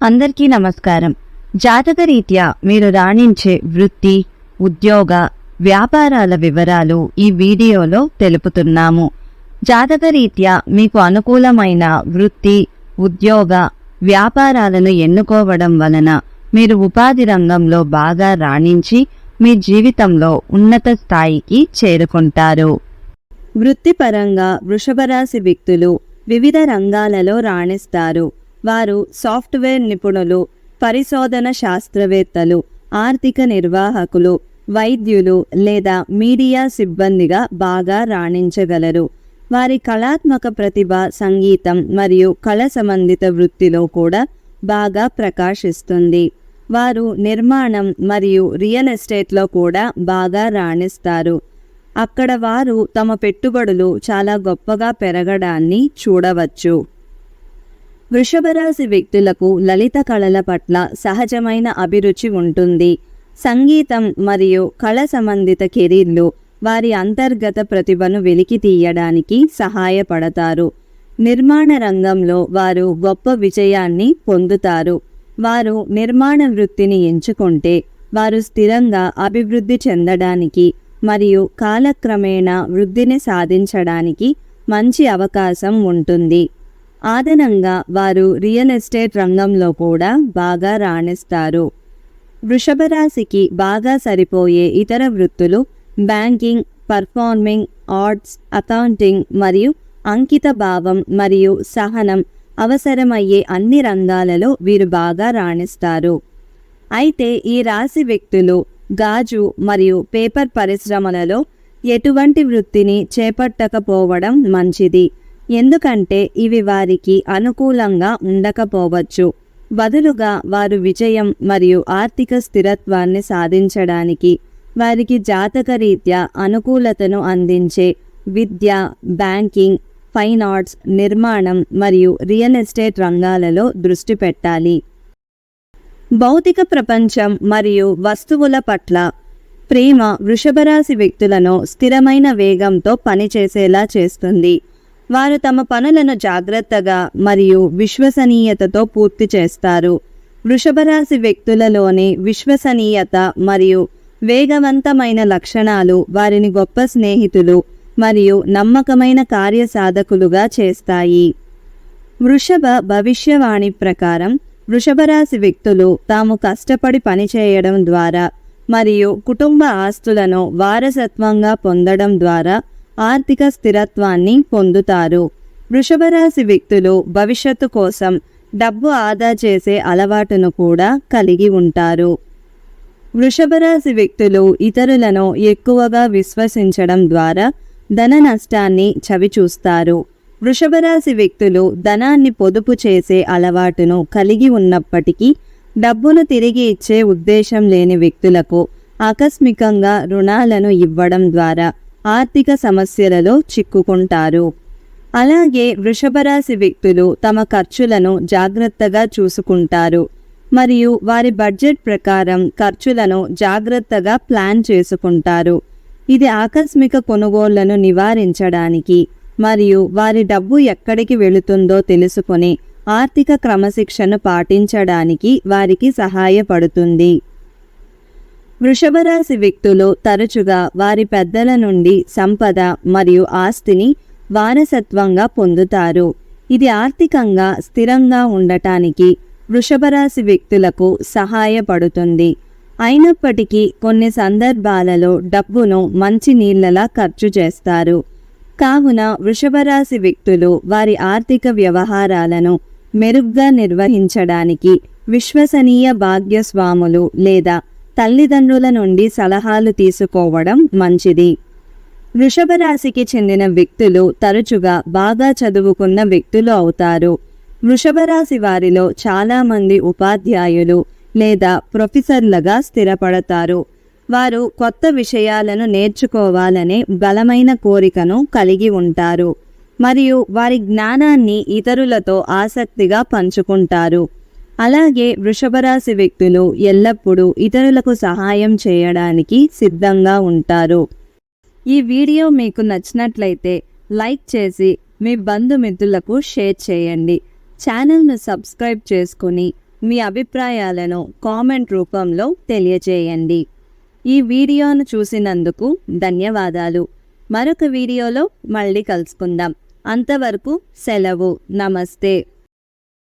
అందరికీ నమస్కారం. జాతకరీత్యా మీరు రాణించే వృత్తి ఉద్యోగ వ్యాపారాల వివరాలు ఈ వీడియోలో తెలుపుతున్నాము. జాతకరీత్యా మీకు అనుకూలమైన వృత్తి ఉద్యోగ వ్యాపారాలను ఎన్నుకోవడం వలన మీరు ఉపాధి రంగంలో బాగా రాణించి మీ జీవితంలో ఉన్నత స్థాయికి చేరుకుంటారు. వృత్తిపరంగా వృషభరాశి వ్యక్తులు వివిధ రంగాలలో రాణిస్తారు. వారు సాఫ్ట్వేర్ నిపుణులు పరిశోధన శాస్త్రవేత్తలు ఆర్థిక నిర్వాహకులు వైద్యులు లేదా మీడియా సిబ్బందిగా బాగా రాణించగలరు. వారి కళాత్మక ప్రతిభ సంగీతం మరియు కళ సంబంధిత వృత్తిలో కూడా బాగా ప్రకాశిస్తుంది. వారు నిర్మాణం మరియు రియల్ ఎస్టేట్లో కూడా బాగా రాణిస్తారు. అక్కడ వారు తమ పెట్టుబడులు చాలా గొప్పగా పెరగడాన్ని చూడవచ్చు. వృషభరాశి వ్యక్తులకు లలిత కళల పట్ల సహజమైన అభిరుచి ఉంటుంది. సంగీతం మరియు కళ సంబంధిత కెరీర్లు వారి అంతర్గత ప్రతిభను వెలికి తీయడానికి సహాయపడతారు. నిర్మాణ రంగంలో వారు గొప్ప విజయాన్ని పొందుతారు. వారు నిర్మాణ వృత్తిని ఎంచుకుంటే వారు స్థిరంగా అభివృద్ధి చెందడానికి మరియు కాలక్రమేణా వృద్ధిని సాధించడానికి మంచి అవకాశం ఉంటుంది. అదనంగా వారు రియల్ ఎస్టేట్ రంగంలో కూడా బాగా రాణిస్తారు. వృషభ రాశికి బాగా సరిపోయే ఇతర వృత్తులు బ్యాంకింగ్ పర్ఫార్మింగ్ ఆర్ట్స్ అకౌంటింగ్ మరియు అంకిత భావం మరియు సహనం అవసరమయ్యే అన్ని రంగాలలో వీరు బాగా రాణిస్తారు. అయితే ఈ రాశి వ్యక్తులు గాజు మరియు పేపర్ పరిశ్రమలలో ఎటువంటి వృత్తిని చేపట్టకపోవడం మంచిది. ఎందుకంటే ఇవి వారికి అనుకూలంగా ఉండకపోవచ్చు. బదులుగా వారు విజయం మరియు ఆర్థిక స్థిరత్వాన్ని సాధించడానికి వారికి జాతకరీత్యా అనుకూలతను అందించే విద్య బ్యాంకింగ్ ఫైన్ ఆర్ట్స్ నిర్మాణం మరియు రియల్ ఎస్టేట్ రంగాలలో దృష్టి పెట్టాలి. భౌతిక ప్రపంచం మరియు వస్తువుల పట్ల ప్రేమ వృషభరాశి వ్యక్తులను స్థిరమైన వేగంతో పనిచేసేలా చేస్తుంది. వారు తమ పనులను జాగ్రత్తగా మరియు విశ్వసనీయతతో పూర్తి చేస్తారు. వృషభరాశి వ్యక్తులలోని విశ్వసనీయత మరియు వేగవంతమైన లక్షణాలు వారిని గొప్ప స్నేహితులు మరియు నమ్మకమైన కార్యసాధకులుగా చేస్తాయి. వృషభ భవిష్యవాణి ప్రకారం వృషభరాశి వ్యక్తులు తాము కష్టపడి పనిచేయడం ద్వారా మరియు కుటుంబ ఆస్తులను వారసత్వంగా పొందడం ద్వారా ఆర్థిక స్థిరత్వాన్ని పొందుతారు. వృషభరాశి వ్యక్తులు భవిష్యత్తు కోసం డబ్బు ఆదా చేసే అలవాటును కూడా కలిగి ఉంటారు. వృషభరాశి వ్యక్తులు ఇతరులను ఎక్కువగా విశ్వసించడం ద్వారా ధన నష్టాన్ని చవిచూస్తారు వృషభరాశి వ్యక్తులు ధనాన్ని పొదుపు చేసే అలవాటును కలిగి ఉన్నప్పటికీ డబ్బును తిరిగి ఇచ్చే ఉద్దేశం లేని వ్యక్తులకు ఆకస్మికంగా రుణాలను ఇవ్వడం ద్వారా ఆర్థిక సమస్యలలో చిక్కుకుంటారు. అలాగే వృషభరాశి వ్యక్తులు తమ ఖర్చులను జాగ్రత్తగా చూసుకుంటారు. మరియు వారి బడ్జెట్ ప్రకారం ఖర్చులను జాగ్రత్తగా ప్లాన్ చేసుకుంటారు. ఇది ఆకస్మిక కొనుగోళ్ళను నివారించడానికి మరియు వారి డబ్బు ఎక్కడికి వెళుతుందో తెలుసుకుని ఆర్థిక క్రమశిక్షను పాటించడానికి వారికి సహాయపడుతుంది. వృషభరాశి వ్యక్తులు తరచుగా వారి పెద్దల నుండి సంపద మరియు ఆస్తిని వారసత్వంగా పొందుతారు. ఇది ఆర్థికంగా స్థిరంగా ఉండటానికి వృషభరాశి వ్యక్తులకు సహాయపడుతుంది. అయినప్పటికీ కొన్ని సందర్భాలలో డబ్బును మంచి నీళ్ళలా ఖర్చు చేస్తారు. కావున వృషభరాశి వ్యక్తులు వారి ఆర్థిక వ్యవహారాలను మెరుగ్గా నిర్వహించడానికి విశ్వసనీయ భాగ్యస్వాములు లేదా తల్లిదండ్రుల నుండి సలహాలు తీసుకోవడం మంచిది. వృషభ రాశికి చెందిన వ్యక్తులు తరచుగా బాగా చదువుకున్న వ్యక్తులు అవుతారు. వృషభ రాశి వారిలో చాలామంది ఉపాధ్యాయులు లేదా ప్రొఫెసర్లుగా స్థిరపడతారు. వారు కొత్త విషయాలను నేర్చుకోవాలనే బలమైన కోరికను కలిగి ఉంటారు. మరియు వారి జ్ఞానాన్ని ఇతరులతో ఆసక్తిగా పంచుకుంటారు. అలాగే వృషభరాశి వ్యక్తులు ఎల్లప్పుడూ ఇతరులకు సహాయం చేయడానికి సిద్ధంగా ఉంటారు. ఈ వీడియో మీకు నచ్చినట్లయితే లైక్ చేసి మీ బంధుమిత్రులకు షేర్ చేయండి. ఛానల్ను సబ్స్క్రైబ్ చేసుకుని మీ అభిప్రాయాలను కామెంట్ రూపంలో తెలియజేయండి. ఈ వీడియోను చూసినందుకు ధన్యవాదాలు. మరొక వీడియోలో మళ్ళీ కలుసుకుందాం. అంతవరకు సెలవు. నమస్తే.